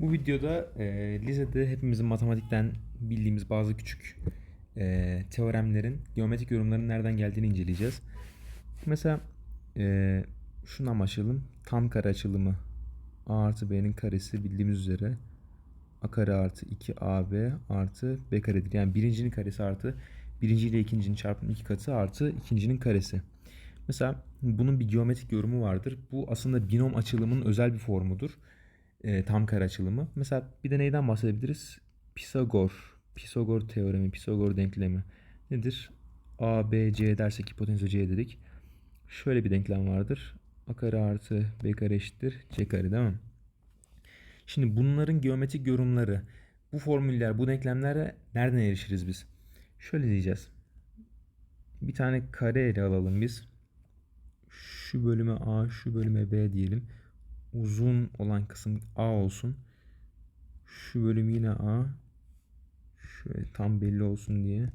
Bu videoda e, lisede hepimizin matematikten bildiğimiz bazı küçük e, teoremlerin geometrik yorumlarının nereden geldiğini inceleyeceğiz. Mesela e, şundan başlayalım. Tam kare açılımı a artı b'nin karesi bildiğimiz üzere a kare artı 2ab artı b karedir. Yani birincinin karesi artı birinci ile ikincinin çarpımı iki katı artı ikincinin karesi. Mesela bunun bir geometrik yorumu vardır. Bu aslında binom açılımının özel bir formudur. E, tam kare açılımı. Mesela bir de neyden bahsedebiliriz? Pisagor. Pisagor teoremi, Pisagor denklemi. Nedir? A, B, C dersek hipotenüs C dedik. Şöyle bir denklem vardır. A kare artı B kare eşittir C kare değil mi? Şimdi bunların geometrik yorumları, bu formüller, bu denklemlere nereden erişiriz biz? Şöyle diyeceğiz. Bir tane kare ele alalım biz. Şu bölüme A, şu bölüme B diyelim. Uzun olan kısım A olsun. Şu bölüm yine A. Şöyle tam belli olsun diye.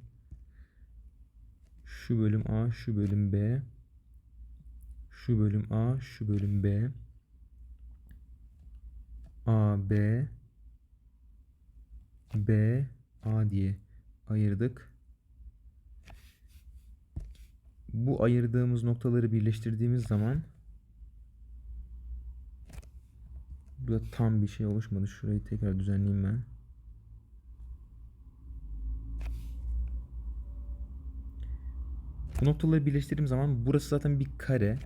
Şu bölüm A, şu bölüm B. Şu bölüm A, şu bölüm B. A, B. B, A diye ayırdık. Bu ayırdığımız noktaları birleştirdiğimiz zaman Burada tam bir şey oluşmadı. Şurayı tekrar düzenleyeyim ben. Bu noktaları birleştirdiğim zaman burası zaten bir kare.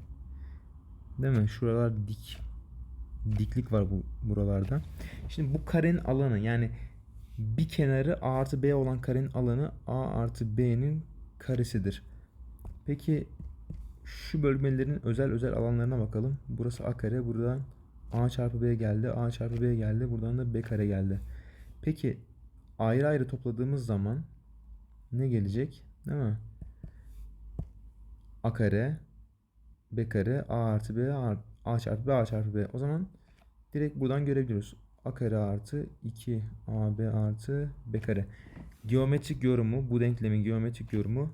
Değil mi? Şuralar dik. Diklik var bu buralarda. Şimdi bu karenin alanı yani bir kenarı A artı B olan karenin alanı A artı B'nin karesidir. Peki şu bölmelerin özel özel alanlarına bakalım. Burası A kare, buradan A çarpı B geldi, A çarpı B geldi, buradan da B kare geldi. Peki ayrı ayrı topladığımız zaman ne gelecek? Değil mi? A kare, B kare, A artı B, A, A çarpı B, A çarpı B. O zaman direkt buradan görebiliyoruz. A kare artı 2 AB artı B kare. Geometrik yorumu, bu denklemin geometrik yorumu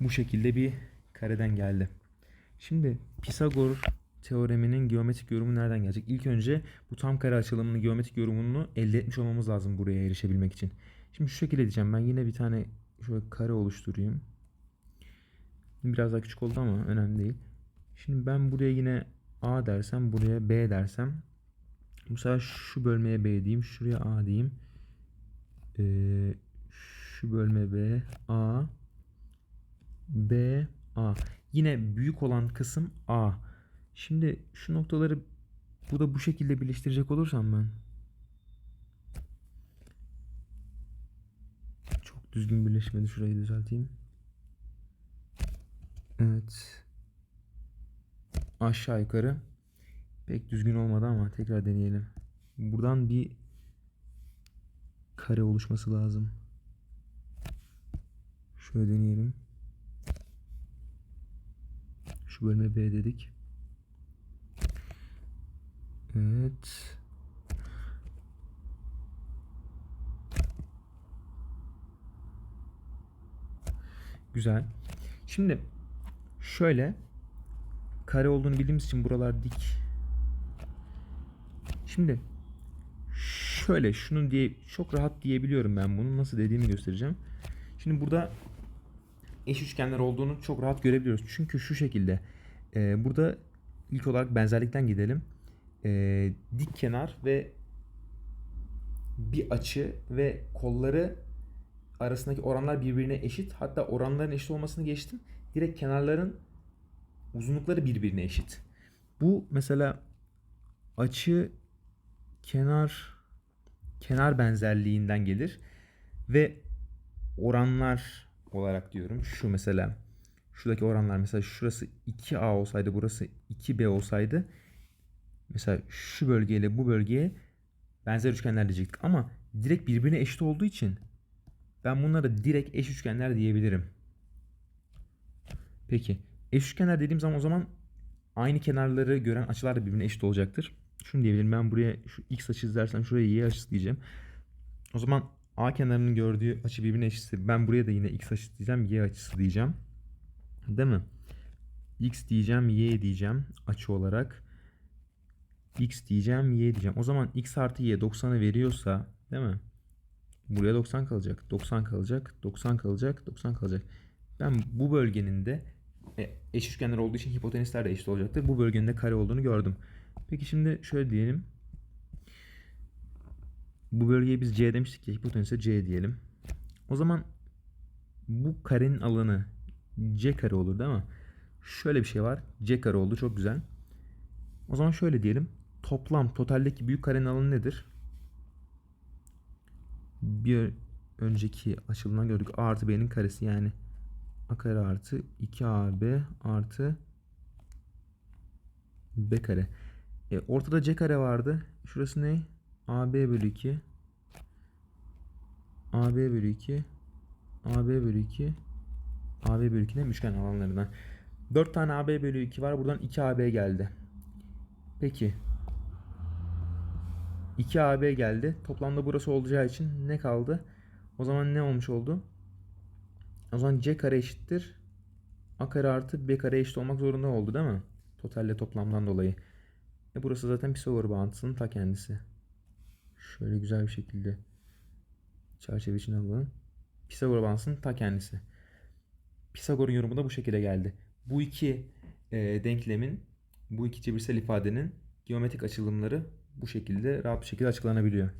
bu şekilde bir kareden geldi. Şimdi Pisagor teoreminin geometrik yorumu nereden gelecek? İlk önce bu tam kare açılımının geometrik yorumunu elde etmiş olmamız lazım buraya erişebilmek için. Şimdi şu şekilde diyeceğim. Ben yine bir tane şöyle kare oluşturayım. Biraz daha küçük oldu ama önemli değil. Şimdi ben buraya yine A dersem, buraya B dersem. Bu sefer şu bölmeye B diyeyim, şuraya A diyeyim. Ee, şu bölme B, A, B, A. Yine büyük olan kısım A. Şimdi şu noktaları bu da bu şekilde birleştirecek olursam ben. Çok düzgün birleşmedi. Şurayı düzelteyim. Evet. Aşağı yukarı. Pek düzgün olmadı ama tekrar deneyelim. Buradan bir kare oluşması lazım. Şöyle deneyelim. Şu bölme B dedik. Evet. Güzel. Şimdi şöyle kare olduğunu bildiğimiz için buralar dik. Şimdi şöyle şunu diye çok rahat diyebiliyorum ben bunu nasıl dediğimi göstereceğim. Şimdi burada eş üçgenler olduğunu çok rahat görebiliyoruz. Çünkü şu şekilde e, burada ilk olarak benzerlikten gidelim e, dik kenar ve bir açı ve kolları arasındaki oranlar birbirine eşit. Hatta oranların eşit olmasını geçtim. Direkt kenarların uzunlukları birbirine eşit. Bu mesela açı kenar kenar benzerliğinden gelir ve oranlar olarak diyorum. Şu mesela şuradaki oranlar mesela şurası 2A olsaydı burası 2B olsaydı Mesela şu bölgeyle bu bölgeye benzer üçgenler diyecektik. Ama direkt birbirine eşit olduğu için ben bunlara direkt eş üçgenler diyebilirim. Peki eş üçgenler dediğim zaman o zaman aynı kenarları gören açılar da birbirine eşit olacaktır. Şunu diyebilirim ben buraya şu x açısı dersem şuraya y açısı diyeceğim. O zaman A kenarının gördüğü açı birbirine eşitse ben buraya da yine x açısı diyeceğim y açısı diyeceğim. Değil mi? x diyeceğim y diyeceğim açı olarak. X diyeceğim, y diyeceğim. O zaman x artı y 90'ı veriyorsa değil mi? Buraya 90 kalacak. 90 kalacak. 90 kalacak. 90 kalacak. Ben bu bölgenin de e, eş üçgenler olduğu için hipotenüsler de eşit olacaktır. Bu bölgenin de kare olduğunu gördüm. Peki şimdi şöyle diyelim. Bu bölgeye biz C demiştik ya hipotenüse C diyelim. O zaman bu karenin alanı C kare olur değil mi? Şöyle bir şey var. C kare oldu. Çok güzel. O zaman şöyle diyelim. Toplam totaldeki büyük karenin alanı nedir? Bir önceki açılımdan gördük. A artı B'nin karesi yani A kare artı 2AB artı B kare. E, ortada C kare vardı. Şurası ne? AB bölü 2 AB bölü 2 AB bölü 2 AB bölü 2'den üçgen alanlarından. 4 tane AB bölü 2 var. Buradan 2AB geldi. Peki. 2AB geldi. Toplamda burası olacağı için ne kaldı? O zaman ne olmuş oldu? O zaman C kare eşittir. A kare artı B kare eşit olmak zorunda oldu değil mi? Totalle toplamdan dolayı. E burası zaten Pisagor bağıntısının ta kendisi. Şöyle güzel bir şekilde çerçeve içine alalım. Pisagor bağıntısının ta kendisi. Pisagor'un yorumu da bu şekilde geldi. Bu iki e, denklemin, bu iki cebirsel ifadenin geometrik açılımları bu şekilde rahat bir şekilde açıklanabiliyor.